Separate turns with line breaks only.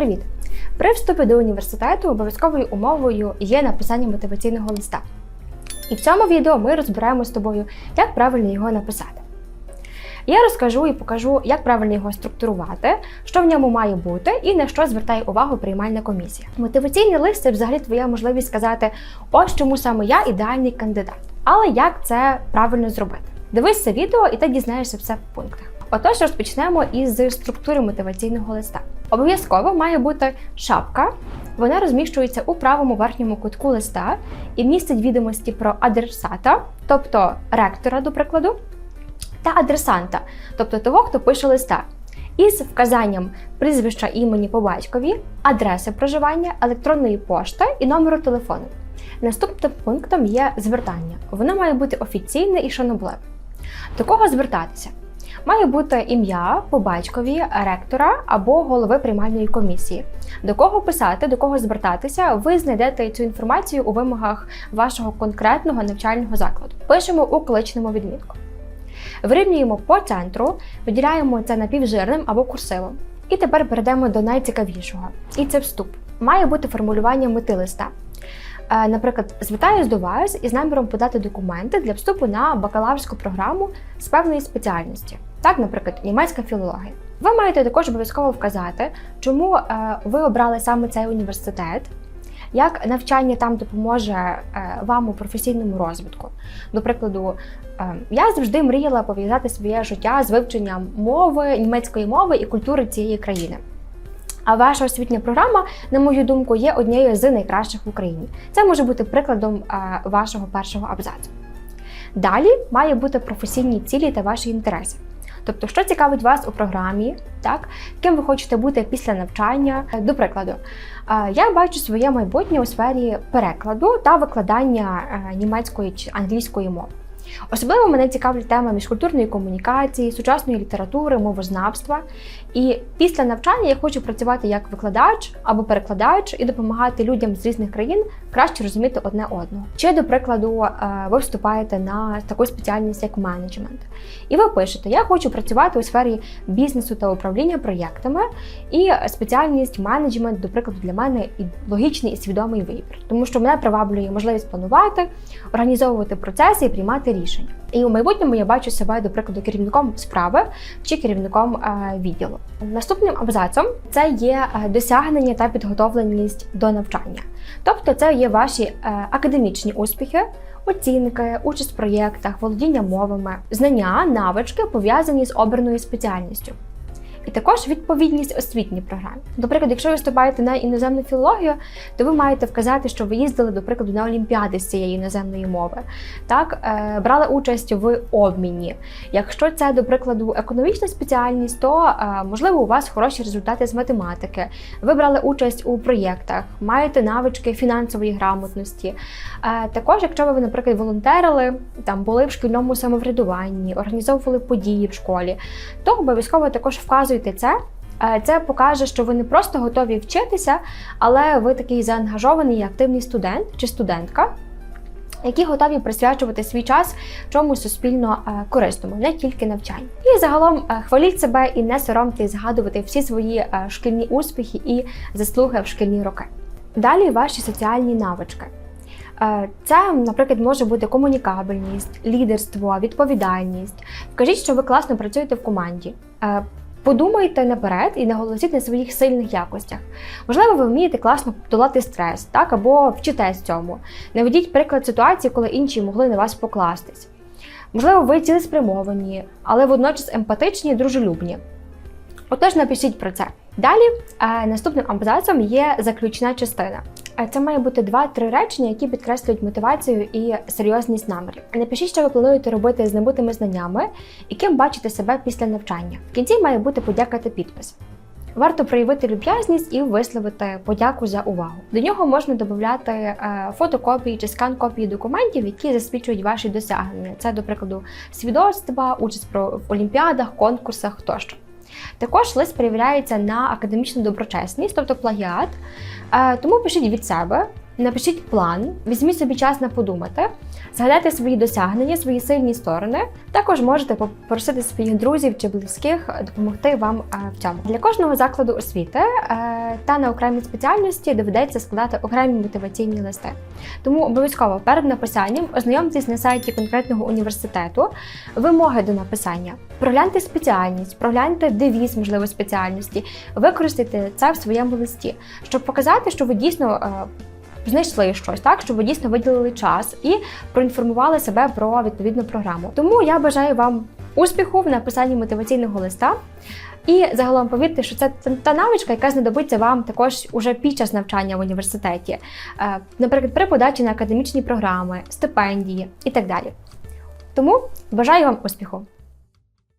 Привіт! При вступі до університету обов'язковою умовою є написання мотиваційного листа. І в цьому відео ми розберемо з тобою, як правильно його написати. Я розкажу і покажу, як правильно його структурувати, що в ньому має бути і на що звертає увагу приймальна комісія. Мотиваційний лист це взагалі твоя можливість сказати, ось чому саме я ідеальний кандидат. Але як це правильно зробити? Дивись це відео, і ти дізнаєшся все в пунктах. Отож, розпочнемо із структури мотиваційного листа. Обов'язково має бути шапка. Вона розміщується у правому верхньому кутку листа і містить відомості про адресата, тобто ректора, до прикладу, та адресанта, тобто того, хто пише листа, із вказанням прізвища імені по батькові, адреси проживання, електронної пошти і номеру телефону. Наступним пунктом є звертання. Воно має бути офіційне і шанобливе. До кого звертатися? Має бути ім'я по батькові ректора або голови приймальної комісії. До кого писати, до кого звертатися, ви знайдете цю інформацію у вимогах вашого конкретного навчального закладу. Пишемо у кличному відмінку. Вирівнюємо по центру, виділяємо це напівжирним або курсивом. І тепер перейдемо до найцікавішого. І це вступ. Має бути формулювання мети листа. Е, Наприклад, звертаюсь до вас із наміром подати документи для вступу на бакалаврську програму з певної спеціальності, так, наприклад, німецька філологія. Ви маєте також обов'язково вказати, чому е, ви обрали саме цей університет, як навчання там допоможе е, вам у професійному розвитку. До прикладу, я завжди мріяла пов'язати своє життя з вивченням мови, німецької мови і культури цієї країни. А ваша освітня програма, на мою думку, є однією з найкращих в Україні. Це може бути прикладом вашого першого абзацу. Далі має бути професійні цілі та ваші інтереси. Тобто, що цікавить вас у програмі, так ким ви хочете бути після навчання. До прикладу, я бачу своє майбутнє у сфері перекладу та викладання е, німецької чи англійської мови. Особливо мене цікавлять теми міжкультурної комунікації, сучасної літератури, мовознавства. І після навчання я хочу працювати як викладач або перекладач і допомагати людям з різних країн краще розуміти одне одного. Чи, до прикладу, е, ви вступаєте на таку спеціальність, як менеджмент, і ви пишете: Я хочу працювати у сфері бізнесу та управління проєктами, і спеціальність менеджмент, до прикладу, для мене і логічний і свідомий вибір, тому що мене приваблює можливість планувати, організовувати процеси і приймати рішення. І у майбутньому я бачу себе, до прикладу, керівником справи чи керівником е, відділу. Наступним абзацом це є е, досягнення та підготовленість до навчання. Тобто, це є ваші е, академічні успіхи, оцінки, участь в проєктах, володіння мовами, знання, навички пов'язані з обраною спеціальністю. І також відповідність освітній програмі. Наприклад, якщо ви вступаєте на іноземну філологію, то ви маєте вказати, що ви їздили, до прикладу, на олімпіади з цієї іноземної мови, так е, брали участь в обміні. Якщо це, до прикладу, економічна спеціальність, то е, можливо у вас хороші результати з математики. Ви брали участь у проєктах, маєте навички фінансової грамотності. Е, також, якщо ви, наприклад, волонтерили, там були в шкільному самоврядуванні, організовували події в школі, то обов'язково також вказуєте це. Е, Це покаже, що ви не просто готові вчитися, але ви такий заангажований і активний студент чи студентка, які готові присвячувати свій час чомусь суспільно е, корисному, не тільки навчанню. І загалом е, хваліть себе і не соромтесь згадувати всі свої шкільні успіхи і заслуги в шкільні роки. Далі ваші соціальні навички. Це, наприклад, може бути комунікабельність, лідерство, відповідальність. Вкажіть, що ви класно працюєте в команді. Подумайте наперед і наголосіть на своїх сильних якостях. Можливо, ви вмієте класно долати стрес, так або вчитесь цьому. Наведіть приклад ситуації, коли інші могли на вас покластись. Можливо, ви цілеспрямовані, але водночас емпатичні і дружелюбні. Отож, напишіть про це. Далі е, наступним абзацом є заключна частина. Е, Це має бути два-три речення, які підкреслюють мотивацію і серйозність намірів. Напишіть, що ви плануєте робити з набутими знаннями і ким бачите себе після навчання. В кінці має бути подяка та підпис. Варто проявити люб'язність і висловити подяку за увагу. До нього можна додати е, фотокопії чи скан копії документів, які засвідчують ваші досягнення. Це, до прикладу, свідоцтва, участь в олімпіадах, конкурсах тощо. Також лист перевіряється на академічну доброчесність, тобто плагіат. Е, Тому пишіть від себе, напишіть план, візьміть собі час на подумати, згадайте свої досягнення, свої сильні сторони. Також можете попросити своїх друзів чи близьких допомогти вам е, в цьому. Для кожного закладу освіти е, та на окремій спеціальності доведеться складати окремі мотиваційні листи. Тому обов'язково перед написанням ознайомтесь на сайті конкретного університету вимоги до написання. Прогляньте спеціальність, прогляньте девіз, можливо, спеціальності, використайте це в своєму листі, щоб показати, що ви дійсно. Знайшли щось, так щоб ви дійсно виділили час і проінформували себе про відповідну програму. Тому я бажаю вам успіху в написанні мотиваційного листа. І загалом повірте, що це та- та навичка, яка знадобиться вам також уже під час навчання в університеті, Е, наприклад, при подачі на академічні програми, стипендії і так далі. Тому бажаю вам успіху!